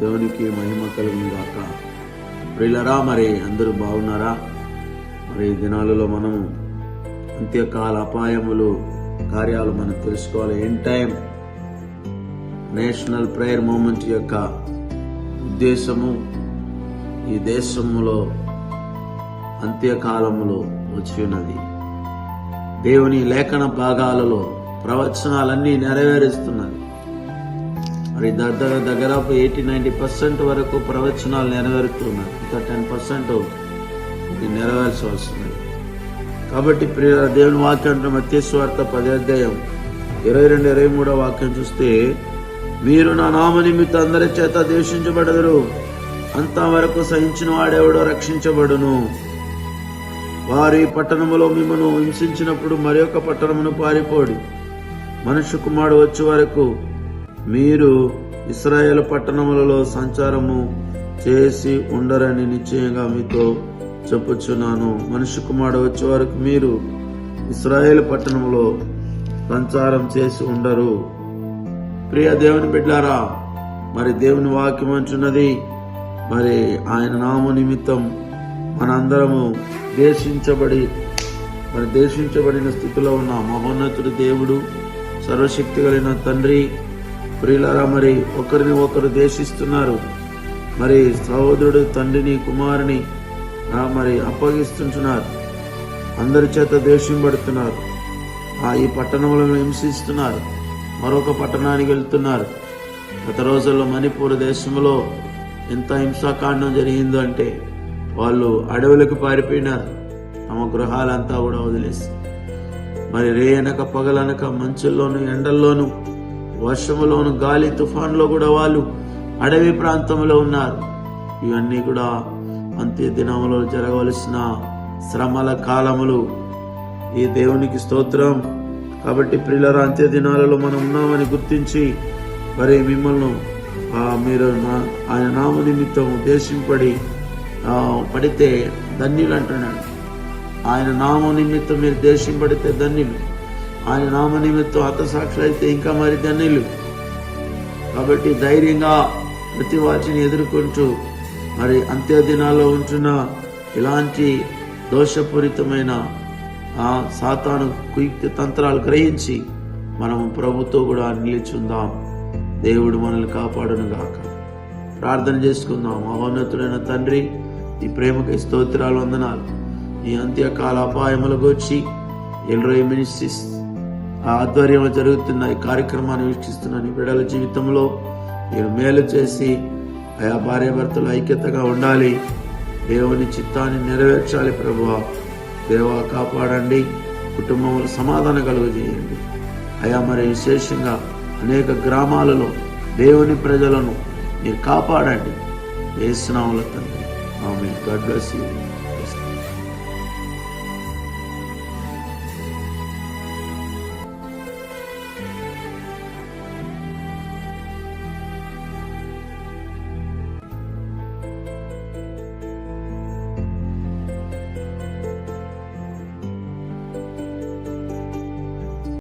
దేవునికి మహిమ కలుగును గాక. ప్రియులరా మరి అందరూ బాగున్నారా? మరి ఈ దినాలలో మనము అంత్యకాల అపాయములు కార్యాలు మనం తెలుసుకోవాలి. End time national prayer movement యొక్క ఉద్దేశము ఈ దేశములో అంత్యకాలములో వచ్చి ఉన్నది. దేవుని లేఖన భాగాలలో ప్రవచనాలన్నీ నెరవేరుస్తున్నది. మరి దగ్గర దగ్గరపు ఎయిటీ నైంటీ పర్సెంట్ వరకు ప్రవచనాలు నెరవేరుతున్నాయి. ఇంకా టెన్ పర్సెంట్ ఇది నెరవేర్చి వస్తుంది. కాబట్టి ప్రియ దేవుని వాక్యం అంటే మత్స్వార్త పదాధ్యాయం ఇరవై రెండు ఇరవై మూడో వాక్యం చూస్తే మీరు నా నామ నిమిత్తం అందరి చేత ద్వేషించబడదురు. అంతవరకు సహించిన వాడెవడో రక్షించబడును. వారి పట్టణములో మిమ్మను హింసించినప్పుడు మరి పట్టణమును పారిపోడి. మనుష్య కుమారుడు వచ్చే వరకు మీరు ఇస్రాయేల్ పట్టణములలో సంచారము చేసి ఉండరని నిశ్చయంగా మీతో చెప్పుచున్నాను. మనిషి కుమారుడు వచ్చే వరకు మీరు ఇస్రాయేల్ పట్టణములో సంచారం చేసి ఉండరు. ప్రియ దేవుని బిడ్డారా మరి దేవుని వాక్యం అంటున్నది మరి ఆయన నామ నిమిత్తం మనందరము దేశించబడి మరి దేశించబడిన స్థితిలో ఉన్న మహోన్నతుడు దేవుడు సర్వశక్తి కలిగిన తండ్రి ప్రియులరా మరి ఒకరిని ఒకరు దేశిస్తున్నారు మరి సహోదరుడు తండ్రిని కుమారుని మరి అప్పగిస్తుంటున్నారు. అందరి చేత దేశింపడుతున్నారు ఆ ఈ పట్టణంలో హింసిస్తున్నారు. మరొక పట్టణానికి వెళ్తున్నారు. గత రోజుల్లో మణిపూర్ దేశంలో ఎంత హింసాకాండం జరిగిందో అంటే వాళ్ళు అడవులకు పారిపోయినారు. తమ గృహాలంతా కూడా వదిలేసి. మరి రేయనక పగలనక మంచుల్లోనూ ఎండల్లోనూ వర్షములోను గాలి తుఫాన్లో కూడా వాళ్ళు అడవి ప్రాంతంలో ఉన్నారు. ఇవన్నీ కూడా అంత్య దినములో జరగవలసిన శ్రమల కాలములు. ఈ దేవునికి స్తోత్రం. కాబట్టి పిల్లల అంత్య దినాలలో మనం ఉన్నామని గుర్తించి మరి మిమ్మల్ని మీరు ఆయన నామ నిమిత్తం ఉద్దేశింపడి పడితే ధన్యులు అంటున్నాడు. ఆయన నామ నిమిత్తం మీరు దేశింపడితే ధన్యులు. ఆయన నామ నిమిత్తం అయితే ఇంకా మరి ధన్యులు కాబట్టి ధైర్యంగా ప్రతి వాటిని ఎదుర్కొంటూ మరి అంత్య దినాల్లో ఉంటున్న ఇలాంటి దోషపూరితమైన ఆ సాతాను కుయుక్తి తంత్రాలు గ్రహించి మనం ప్రభుతో కూడా నిలిచుందాం. దేవుడు మనల్ని కాపాడును గాక ప్రార్థన చేసుకుందాం. మహోన్నతుడైన తండ్రి ఈ ప్రేమకి స్తోత్రాలు వందనాలు. ఈ అంత్యకాల అపాయములకు వచ్చి ఎల్రోయి మినిస్ట్రీస్ ఆధ్వర్యంలో జరుగుతున్న ఈ కార్యక్రమాన్ని వీక్షిస్తున్న నీ బిడ్డల జీవితంలో మీరు మేలు చేసి ఆయా భార్యాభర్తలు ఐక్యతగా ఉండాలి. దేవుని చిత్తాన్ని నెరవేర్చాలి ప్రభువా. దేవా కాపాడండి. కుటుంబంలో సమాధానం కలుగజేయండి అయా మరి విశేషంగా అనేక గ్రామాలలో దేవుని ప్రజలను మీరు కాపాడండి. వేసినాముల తండ్రి. ఆమె గాడ్ బ్లెస్